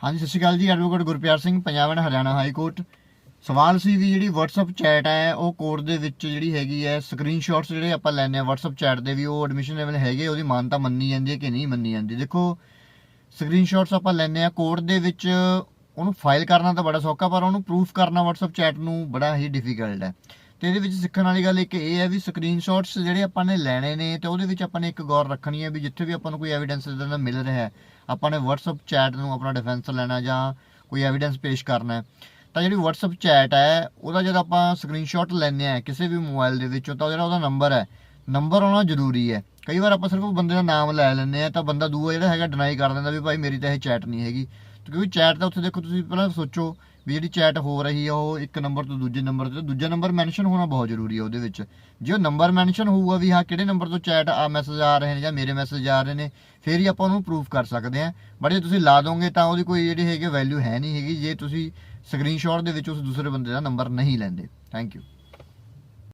ਹਾਂਜੀ, ਸਤਿ ਸ਼੍ਰੀ ਅਕਾਲ ਜੀ, advocate Gurpyar Singh, Punjab and Haryana High Court. ਸਵਾਲ ਸੀ ਵੀ ਜਿਹੜੀ WhatsApp ਚੈਟ ਹੈ, ਉਹ ਕੋਰਟ ਦੇ ਵਿੱਚ ਜਿਹੜੀ ਹੈਗੀ ਹੈ ਸਕਰੀਨਸ਼ਾਟਸ ਜਿਹੜੇ ਆਪਾਂ ਲੈਣੇ ਆ WhatsApp ਚੈਟ ਦੇ ਵੀ ਉਹ ਐਡਮਿਸ਼ਨ ਹੈਗੇ, ਉਹਦੀ ਮਾਨਤਾ ਮੰਨੀ ਜਾਂਦੀ ਹੈ ਕਿ ਨਹੀਂ ਮੰਨੀ ਜਾਂਦੀ। ਦੇਖੋ ਸਕਰੀਨਸ਼ਾਟਸ ਆਪਾਂ ਲੈਣੇ ਆ ਕੋਰਟ ਦੇ ਵਿੱਚ ਉਹਨੂੰ ਫਾਈਲ ਕਰਨਾ ਤਾਂ ਬੜਾ ਸੌਖਾ, ਪਰ ਉਹਨੂੰ ਪ੍ਰੂਫ ਕਰਨਾ WhatsApp ਚੈਟ ਨੂੰ ਬੜਾ ਹੀ ਡਿਫਿਕਲਟ ਹੈ। ਤੇ ਇਹਦੇ ਵਿੱਚ ਸਿੱਖਣ ਵਾਲੀ ਗੱਲ ਇੱਕ ਇਹ ਹੈ ਵੀ ਸਕਰੀਨਸ਼ਾਟਸ ਜਿਹੜੇ ਆਪਾਂ ਨੇ ਲੈਣੇ ਨੇ ਤੇ ਉਹਦੇ ਵਿੱਚ ਆਪਾਂ ਨੇ ਇੱਕ ਗੌਰ ਰੱਖਣੀ ਹੈ ਵੀ ਜਿੱਥੇ ਵੀ ਆਪਾਂ ਨੂੰ ਕੋਈ ਐਵੀਡੈਂਸ ਇਦਾਂ ਦਾ ਮਿਲ ਰਿਹਾ ਹੈ, ਆਪਾਂ ਨੇ WhatsApp ਚੈਟ ਨੂੰ ਆਪਣਾ ਡਿਫੈਂਸ ਲੈਣਾ ਜਾਂ ਕੋਈ ਐਵੀਡੈਂਸ ਪੇਸ਼ ਕਰਨਾ ਹੈ। ਤਾਂ ਜਿਹੜੀ WhatsApp ਚੈਟ ਹੈ, ਉਹਦਾ ਜਦ ਆਪਾਂ ਸਕਰੀਨਸ਼ਾਟ ਲੈਂਦੇ ਆ ਕਿਸੇ ਵੀ ਮੋਬਾਈਲ ਦੇ ਵਿੱਚੋਂ, ਤਾਂ ਜਿਹੜਾ ਉਹਦਾ ਨੰਬਰ ਹੈ ਨੰਬਰ ਆਉਣਾ ਜ਼ਰੂਰੀ ਹੈ। ਕਈ ਵਾਰ ਆਪਾਂ ਸਿਰਫ ਬੰਦੇ ਦਾ ਨਾਮ ਲੈ ਲੈਂਦੇ ਆ ਤਾਂ ਬੰਦਾ ਦੂਆ ਜਿਹੜਾ ਹੈਗਾ ਡਿਨਾਈ ਕਰ ਦਿੰਦਾ ਵੀ ਭਾਈ ਮੇਰੀ ਤਾਂ ਇਹ ਚੈਟ ਨਹੀਂ ਹੈਗੀ। ਕਿਉਂਕਿ ਚੈਟ ਦਾ ਉੱਥੇ ਦੇਖੋ ਤੁਸੀਂ ਪਹਿਲਾਂ ਸੋਚੋ ਵੀ ਜਿਹੜੀ ਚੈਟ ਹੋ ਰਹੀ ਆ ਉਹ ਇੱਕ ਨੰਬਰ ਤੋਂ ਦੂਜੇ ਨੰਬਰ ਤੇ, ਦੂਜਾ ਨੰਬਰ ਮੈਂਸ਼ਨ ਹੋਣਾ ਬਹੁਤ ਜ਼ਰੂਰੀ ਹੈ ਉਹਦੇ ਵਿੱਚ। ਜੇ ਉਹ ਨੰਬਰ ਮੈਂਸ਼ਨ ਹੋਊਗਾ ਵੀ ਹਾਂ ਕਿਹੜੇ ਨੰਬਰ ਤੋਂ ਚੈਟ ਆ ਮੈਸੇਜ ਆ ਰਹੇ ਨੇ ਜਾਂ ਮੇਰੇ ਮੈਸੇਜ ਆ ਰਹੇ ਨੇ, ਫਿਰ ਹੀ ਆਪਾਂ ਉਹਨੂੰ ਪ੍ਰੂਫ ਕਰ ਸਕਦੇ ਹਾਂ। ਬਟ ਜੇ ਤੁਸੀਂ ਲਾ ਦੋਗੇ ਤਾਂ ਉਹਦੀ ਕੋਈ ਜਿਹੜੀ ਹੈਗੀ ਵੈਲਿਊ ਹੈ ਨਹੀਂ ਹੈਗੀ, ਜੇ ਤੁਸੀਂ ਸਕਰੀਨਸ਼ਾਟ ਦੇ ਵਿੱਚ ਉਸ ਦੂਸਰੇ ਬੰਦੇ ਦਾ ਨੰਬਰ ਨਹੀਂ ਲੈਂਦੇ। Thank you